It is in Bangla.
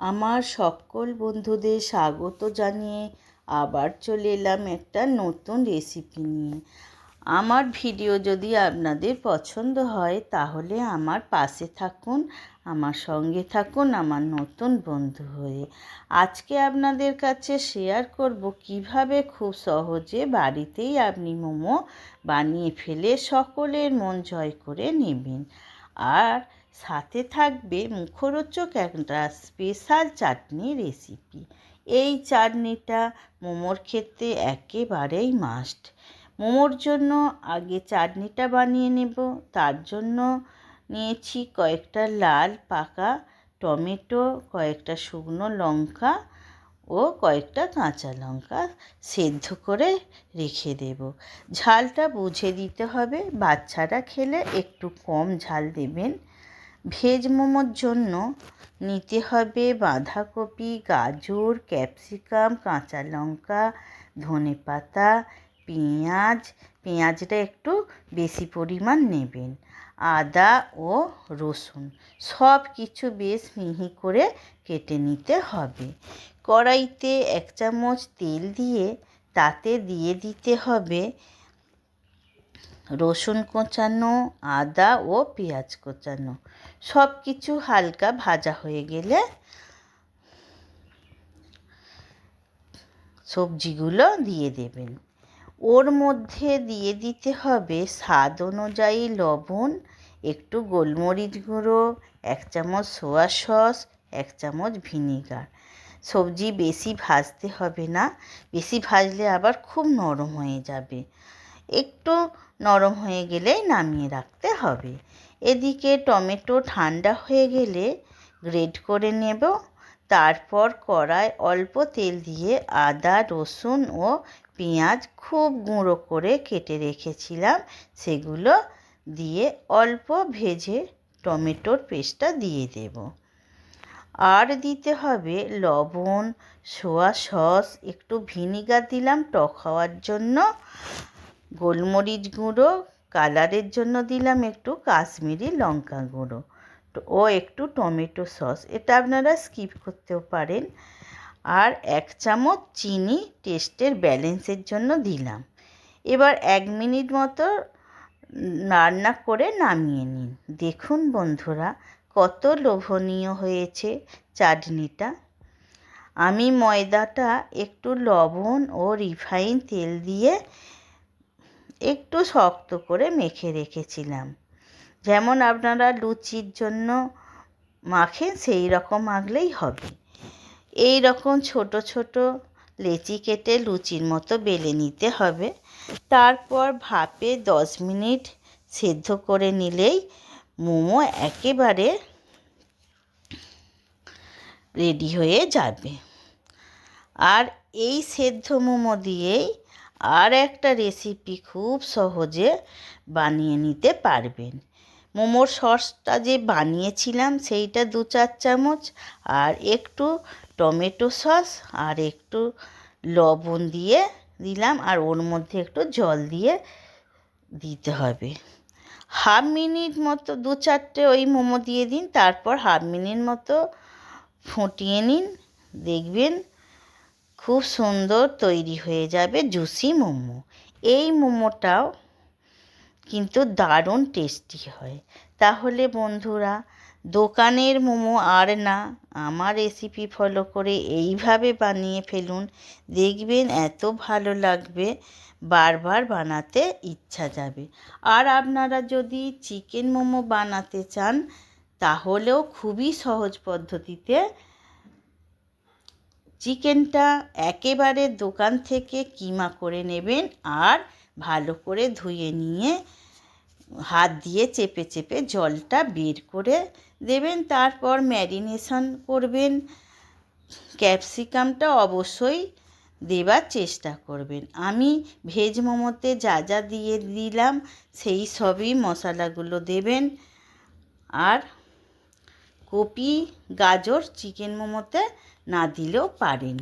আমার সকল বন্ধুদের স্বাগত জানিয়ে আবার চলে এলাম একটা নতুন রেসিপি নিয়ে। আমার ভিডিও যদি আপনাদের পছন্দ হয়, তাহলে আমার পাশে থাকুন, আমার সঙ্গে থাকুন, আমার নতুন বন্ধু হয়ে। আজকে আপনাদের কাছে শেয়ার করব কীভাবে খুব সহজে বাড়িতেই আপনি মোমো বানিয়ে ফেলে সকলের মন জয় করে নেবেন। আর সাথে থাকবে মুখরোচক একটা স্পেশাল চাটনি রেসিপি এই চাটনিটা মোমোর ক্ষেত্রে একেবারেই মাস্ট মোমোর জন্য আগে চাটনিটা বানিয়ে নেব, তার জন্য নিয়েছি কয়েকটা লাল পাকা টমেটো, কয়েকটা শুকনো লঙ্কা ও কয়েকটা কাঁচা লঙ্কা সেদ্ধ করে রেখে দেব। ঝালটা বুঝে দিতে হবে, বাচ্চারা খেলে একটু কম ঝাল দেবেন। ভেজ মোমোর জন্য নিতে হবে বাঁধাকপি, গাজর, ক্যাপসিকাম, কাঁচা লঙ্কা, ধনে পাতা, পেঁয়াজ। পেঁয়াজটা একটু বেশি পরিমাণ নেবেন। আদা ও রসুন। সব কিছু বেশ মিহি করে কেটে নিতে হবে। কড়াইতে এক চামচ তেল দিয়ে তাতে দিয়ে দিতে হবে রসুন কোচানো, আদা ও পেঁয়াজ কোচানো। সব কিছু হালকা ভাজা হয়ে গেলে সবজিগুলো দিয়ে দেবেন। ওর মধ্যে দিয়ে দিতে হবে স্বাদ অনুযায়ী লবণ, একটু গোলমরিচ গুঁড়ো, এক চামচ সোয়া সস, এক চামচ ভিনিগার। সবজি বেশি ভাজতে হবে না, বেশি ভাজলে আবার খুব নরম হয়ে যাবে। একটু নরম হয়ে গেলেই নামিয়ে রাখতে হবে। এদিকে টমেটো ঠান্ডা হয়ে গেলে গ্রেড করে নেব। তারপর কড়ায় অল্প তেল দিয়ে আদা, রসুন ও পেঁয়াজ খুব গুঁড়ো করে কেটে রেখেছিলাম। সেগুলো দিয়ে অল্প ভেজে টমেটোর পেস্টটা দিয়ে দেব। আর দিতে হবে লবণ, সোয়া সস, একটু ভিনিগার দিলাম টক হওয়ার জন্য। গোলমরিচ গুঁড়ো কালারের জন্য দিলাম একটু কাশ্মীরি লঙ্কা গুঁড়ো। ও একটু টমেটো সস, এটা আপনারা স্কিপ করতেও পারেন। আর এক চামচ চিনি টেস্টের ব্যালেন্সের জন্য দিলাম। এবার এক মিনিট মতো রান্না করে নামিয়ে নিন। দেখুন বন্ধুরা, কত লোভনীয় হয়েছে চাটনিটা। আমি ময়দাটা একটু লবণ ও রিফাইন তেল দিয়ে একটু শক্ত করে মেখে রেখেছিলাম। যেমন আপনারা লুচির জন্য মাখেন, সেই রকম মাখলেই হবে। এই রকম ছোট ছোট লেচি কেটে লুচির মতো বেলে নিতে হবে। তারপর ভাপে দশ মিনিট সেদ্ধ করে নিলেই মোমো একেবারে রেডি হয়ে যাবে। আর এই সেদ্ধ মোমো দিয়েই আর একটা রেসিপি খুব সহজে বানিয়ে নিতে পারবেন। মোমোর সসটা যে বানিয়েছিলাম সেইটা দু চার চামচ আর একটু টমেটো সস আর একটু লবণ দিয়ে দিলাম আর ওর মধ্যে একটু জল দিয়ে দিতে হবে। হাফ মিনিট মতো দু চারটে ওই মোমো দিয়ে দিন, তারপর হাফ মিনিট মতো ফুটিয়ে নিন, দেখবেন খুব সুন্দর তৈরি হয়ে যাবে জুসি মোমো। এই মোমোটাও কিন্তু দারুণ টেস্টি হয়। তাহলে বন্ধুরা, দোকানের মোমো আর না, আমার রেসিপি ফলো করে এইভাবে বানিয়ে ফেলুন। দেখবেন এত ভালো লাগবে, বারবার বানাতে ইচ্ছা যাবে। আর আপনারা যদি চিকেন মোমো বানাতে চান, তাহলেও খুবই সহজ পদ্ধতিতে চিকেনটা একেবারে দোকান থেকে কিমা করে নেবেন আর ভালো করে ধুয়ে নিয়ে হাত দিয়ে চেপে চেপে জলটা বের করে দেবেন। তারপর ম্যারিনেশন করবেন। ক্যাপসিকামটা অবশ্যই দেবার চেষ্টা করবেন। আমি ভেজ মোমোতে যা যা দিয়ে দিলাম, সেই সবই মশলাগুলো দেবেন। আর কপি গাজর চিকেন মোমোতে না দিলেও পারেন।